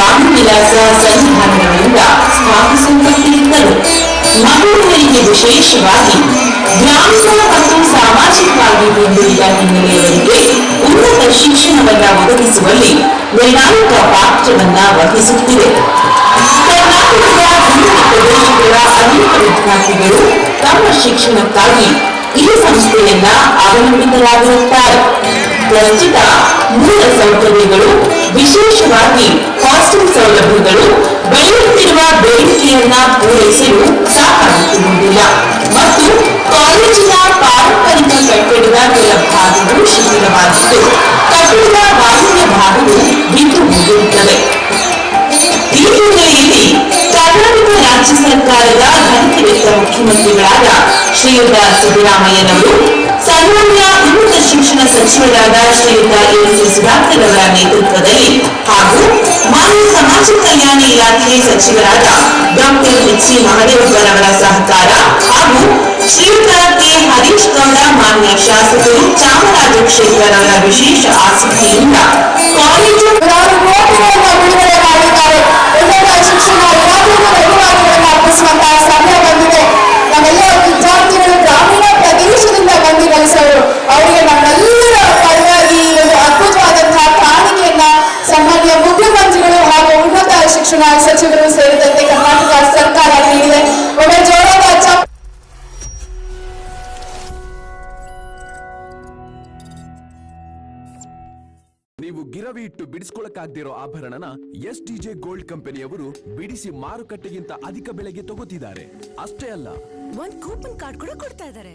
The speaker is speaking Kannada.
ವಾಯುವಿಲಾಸ ಸಂವಿಧಾನಗಳಿಂದ ಸ್ಥಾಪಿಸಲ್ಪಟ್ಟಿದ್ದರು ಮಹಿಳೆಯರಿಗೆ ವಿಶೇಷವಾಗಿ ಗ್ರಾಮೀಣ ಮತ್ತು ಸಾಮಾಜಿಕವಾಗಿ ಹಿಂದುಳಿದ ಹಿನ್ನೆಲೆಯವರಿಗೆ ಉನ್ನತ ಶಿಕ್ಷಣವನ್ನ ಒದಗಿಸುವಲ್ಲಿ ನಿರ್ಣಾಯಕ ಪಾತ್ರವನ್ನ ವಹಿಸುತ್ತಿವೆ ಪ್ರದೇಶಗಳ ಅನೇಕ ವಿದ್ಯಾರ್ಥಿಗಳು ತಮ್ಮ ಶಿಕ್ಷಣಕ್ಕಾಗಿ ಈ ಸಂಸ್ಥೆಯನ್ನ ಅವಲಂಬಿತರಾಗಿರುತ್ತಾರೆ. ಪ್ರಸ್ತುತ ಮೂಲ ಸೌಕರ್ಯಗಳು ವಿಶೇಷವಾಗಿ ಸೌಲಭ್ಯಗಳು ಬೆಳೆಯುತ್ತಿರುವ ಬೇಡಿಕೆಯನ್ನ ಪೂರೈಸಲು ಸಾಕಾಗುತ್ತಿರುವುದಿಲ್ಲ ಮತ್ತು ಕಾಲೇಜಿನ ಪಾರಂಪರಿಕ ಕಟ್ಟಡದ ಕೆಲ ಭಾಗಗಳು ಶಿಥಿಲವಾಗಿದ್ದು ಕಟ್ಟಡದ ಬಾಹ್ಯ ಭಾಗವು ಬಿದ್ದು ಹೋಗಿರುತ್ತದೆ ಈ ಹಿನ್ನೆಲೆಯಲ್ಲಿ ಕರ್ನಾಟಕ ರಾಜ್ಯ ಸರ್ಕಾರದ ಘನತೆವೆತ್ತ ಮುಖ್ಯಮಂತ್ರಿಗಳಾದ ಶ್ರೀಯುತ ಸಿದ್ದರಾಮಯ್ಯನವರು ಸನ್ಮಾನ್ಯ ಉನ್ನತ ಶಿಕ್ಷಣ ಸಚಿವರಾದ ಶ್ರೀಯುತ ಎಸ್ ಸುಧಾಕರ್ ಅವರ ನೇತೃತ್ವದಲ್ಲಿ ಹಾಗೂ ಮಾನ್ಯ ಸಮಾಜ ಕಲ್ಯಾಣ ಇಲಾಖೆಗೆ ಸಚಿವರಾದ ಡಾಕ್ಟರ್ ಎಚ್ ಸಿ ಮಹದೇವಪ್ಪನವರ ಸಹಕಾರ ಹಾಗೂ ಶ್ರೀಯುತ ಕೆ ಹರೀಶ್ ಗೌಡ ಮಾನ್ಯ ಶಾಸಕರು ಚಾಮರಾಜ ಕ್ಷೇತ್ರರವರ ವಿಶೇಷ ಆಸಕ್ತಿಯಿಂದ ಶಿಕ್ಷಣ ಸಚಿವರು ಸೇರಿದಂತೆ ಕರ್ನಾಟಕ ಸರ್ಕಾರ ನೀಡಿದೆ. ಒಮ್ಮೆ ಜೋರಾದ ನೀವು ಗಿರವಿ ಇಟ್ಟು ಬಿಡಿಸ್ಕೊಳಕ್ಕಾಗ್ದಿರೋ ಆಭರಣನ ಎಸ್ ಟಿಜೆ ಗೋಲ್ಡ್ ಕಂಪನಿಯವರು ಬಿಡಿಸಿ ಮಾರುಕಟ್ಟೆಗಿಂತ ಅಧಿಕ ಬೆಲೆಗೆ ತಗೋತಿದ್ದಾರೆ. ಅಷ್ಟೇ ಅಲ್ಲ. ಒಂದ್ ಕೂಪನ್ ಕಾರ್ಡ್ ಕೂಡ ಕೊಡ್ತಾ ಇದ್ದಾರೆ.